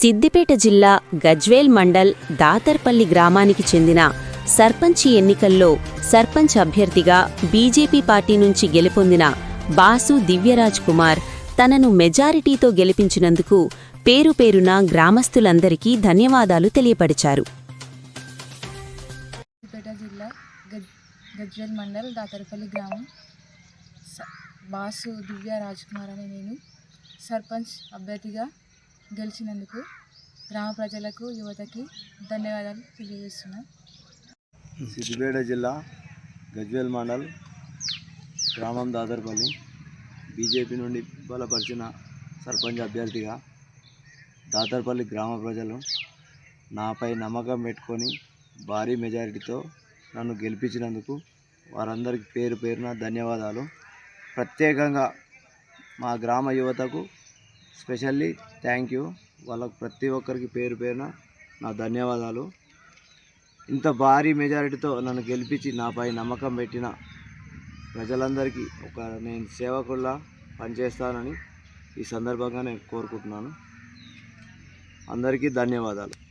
సిద్దిపేట జిల్లా గజ్వేల్ మండల్ దాతర్పల్లి గ్రామానికి చెందిన సర్పంచి ఎన్నికల్లో సర్పంచ్ అభ్యర్థిగా బీజేపీ పార్టీ నుంచి గెలుపొందిన బాసు దివ్యరాజ్ కుమార్ తనను మెజారిటీతో గెలిపించినందుకు పేరు పేరున గ్రామస్తులందరికీ ధన్యవాదాలు తెలియపరిచారు. జిల్లా గజ్వేల్ మండల్ దాతరపల్లి గ్రామం. బాసు దివ్య అనే నేను సర్పంచ్ అభ్యర్థిగా గెలిచినందుకు గ్రామ ప్రజలకు యువతకి ధన్యవాదాలు తెలియజేస్తున్నాం. సిద్దిపేట జిల్లా గజ్వేల్ మండల్ గ్రామం దాదర్పల్లి. బీజేపీ నుండి బలపరిచిన సర్పంచ్ అభ్యర్థిగా దాదర్పల్లి గ్రామ ప్రజలు నాపై నమ్మకం పెట్టుకొని భారీ మెజారిటీతో నన్ను గెలిపించినందుకు వారందరికీ పేరు పేరున ధన్యవాదాలు. ప్రత్యేకంగా మా గ్రామ యువతకు స్పెషల్లీ థ్యాంక్ యూ. వాళ్ళకు ప్రతి ఒక్కరికి పేరు పేరున నా ధన్యవాదాలు. ఇంత భారీ మెజారిటీతో నన్ను గెలిపించి నాపై నమ్మకం పెట్టిన ప్రజలందరికీ ఒక నేను సేవకుల్లా పనిచేస్తానని ఈ సందర్భంగా నేను కోరుకుంటున్నాను. అందరికీ ధన్యవాదాలు.